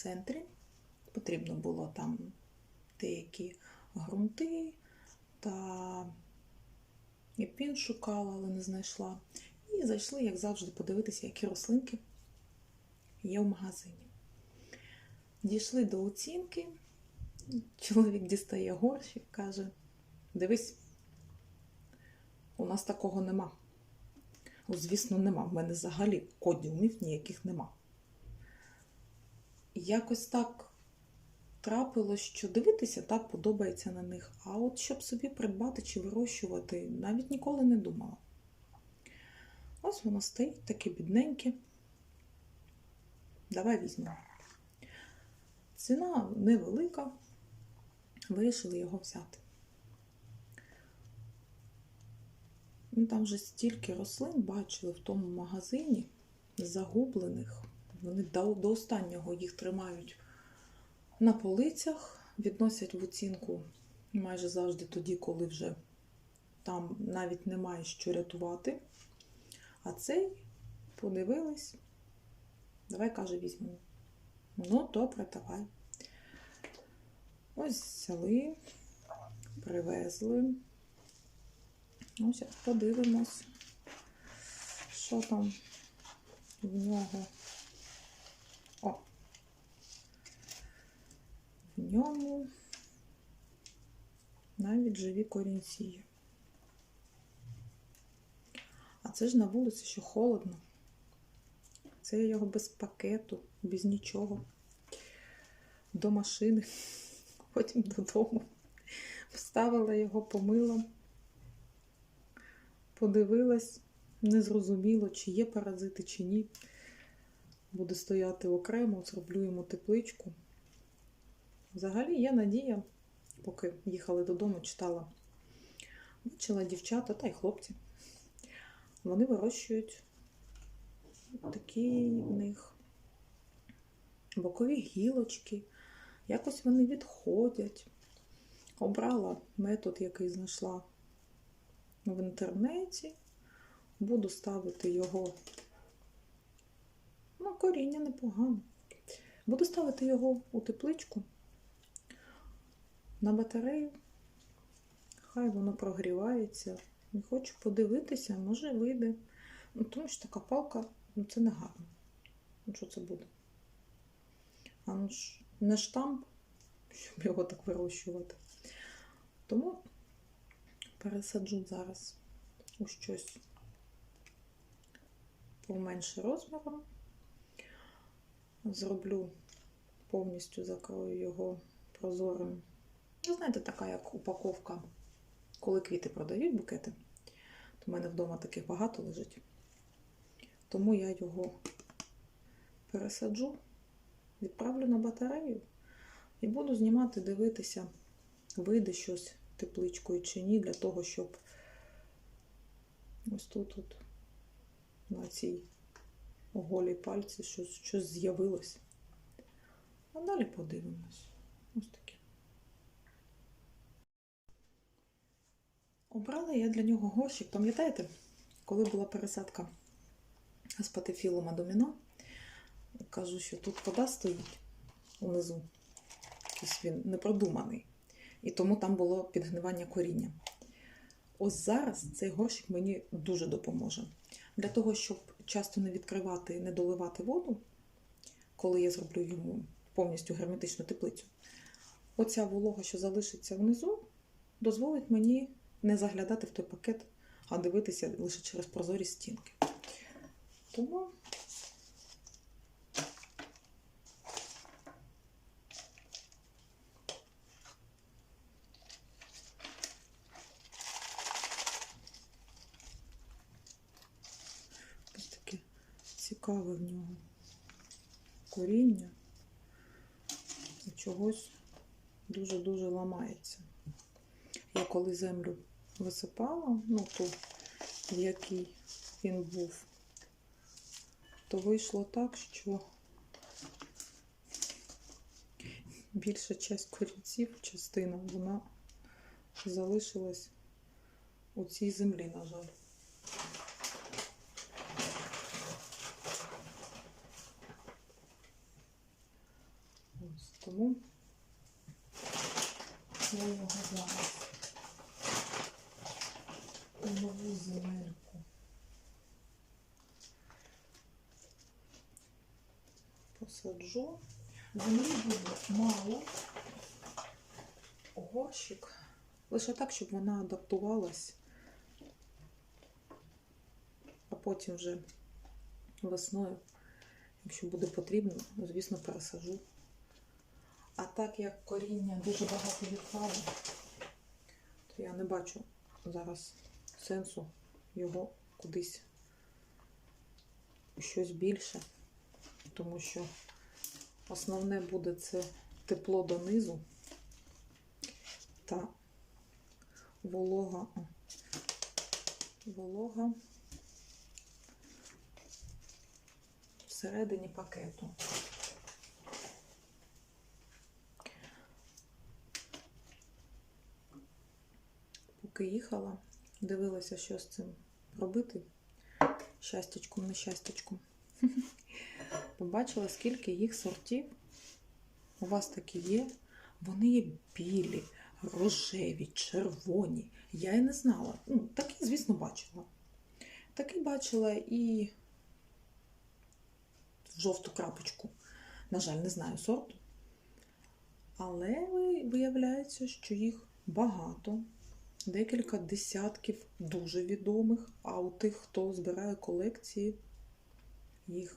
центрі. Потрібно було там деякі ґрунти та пін шукала, але не знайшла. І зайшли, як завжди, подивитися, які рослинки є в магазині. Дійшли до оцінки. Чоловік дістає горщик, каже: Дивись, у нас такого нема. Ну, звісно, нема. В мене взагалі кодіумів ніяких нема. Якось так трапилось, що дивитися так подобається на них. А от щоб собі придбати чи вирощувати, навіть ніколи не думала. Ось воно стоїть таке бідненьке. Давай візьмемо. Ціна невелика, вирішили його взяти. Ну, там вже стільки рослин бачили в тому магазині, загублених. Вони до, до останнього їх тримають на полицях, відносять в оцінку майже завжди тоді, коли вже там навіть немає що рятувати. А цей подивились, давай, каже, візьмемо. Ну, добре, давай. Ось взяли, привезли. Ну, зараз подивимось, що там в нього. О! В ньому навіть живі корінці. є. А це ж на вулиці, що холодно. Це я його без пакету, без нічого. До машини, потім додому. Вставила його, помила, подивилась, не зрозуміло, чи є паразити, чи ні. Буде стояти окремо, зроблю йому тепличку. Взагалі є надія, поки їхали додому, читала. Бачила дівчата та й хлопці. Вони вирощують такі в них бокові гілочки. Якось вони відходять. Обрала метод, який знайшла в інтернеті. Буду ставити його. Ну, коріння непогано. Буду ставити його у тепличку на батарею. Хай воно прогрівається. Не хочу подивитися, може вийде. Ну, тому що така палка, ну це не гарно. Ну, що це буде? А ну ж не штамп, щоб його так вирощувати. Тому пересаджу зараз у щось поменше розміром. Зроблю повністю закрою його прозорим. Ви знаєте, така як упаковка, коли квіти продають букети. В мене вдома таких багато лежить. Тому я його пересаджу, відправлю на батарею і буду знімати, дивитися, вийде щось тепличкою чи ні, для того, щоб ось тут от, на цій оголій пальці щось, щось з'явилось. А далі подивимось. Ось. Обрала я для нього горщик, пам'ятаєте, коли була пересадка з патефілума доміно, кажу, що тут вода стоїть унизу. Тобто він непродуманий. І тому там було підгнивання коріння. Ось зараз цей горщик мені дуже допоможе. Для того, щоб часто не відкривати, не доливати воду, коли я зроблю йому повністю герметичну теплицю, оця волога, що залишиться внизу, дозволить мені не заглядати в той пакет, а дивитися лише через прозорі стінки. Тому таке цікаве в нього коріння і чогось дуже-дуже ламається. Я коли землю висипала, ну ту, в якій він був, то вийшло так, що більша часть корінців, частина, вона залишилась у цій землі, на жаль. Тому я його зараз у нову земельку посаджу. Землі буде мало. Горщик. Лише так, щоб вона адаптувалась. А потім вже весною, якщо буде потрібно, звісно, пересажу. А так як коріння дуже багато відклало, то я не бачу зараз сенсу його кудись щось більше, тому що основне буде це тепло донизу та волога, волога всередині пакету. Поки їхала, дивилася, що з цим робити. Щастячком, нещастячком. Побачила, скільки їх сортів. У вас такі є. Вони є білі, рожеві, червоні. Я і не знала. Ну, такі, звісно, бачила. Такі бачила і жовту крапочку. На жаль, не знаю сорту. Але виявляється, що їх багато. Декілька десятків дуже відомих, а у тих, хто збирає колекції, їх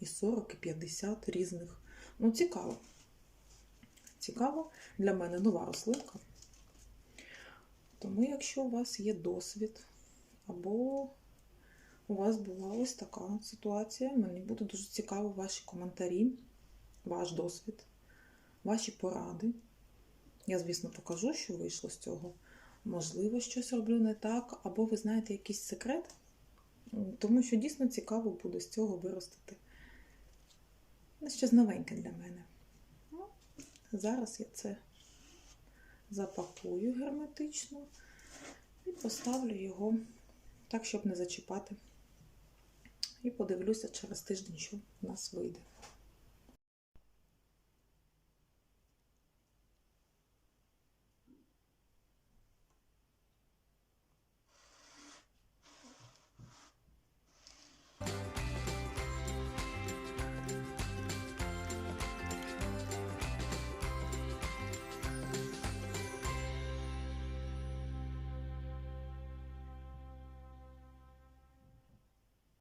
і 40, і 50 різних. Ну, цікаво. Цікаво для мене нова рослинка. Тому, якщо у вас є досвід, або у вас була ось така ситуація, мені буде дуже цікаво ваші коментарі, ваш досвід, ваші поради. Я, звісно, покажу, що вийшло з цього. Можливо, щось роблю не так, або ви знаєте якийсь секрет, тому що дійсно цікаво буде з цього виростити. Щось новеньке для мене. Ну, зараз я це запакую герметично і поставлю його так, щоб не зачіпати. І подивлюся через тиждень, що в нас вийде.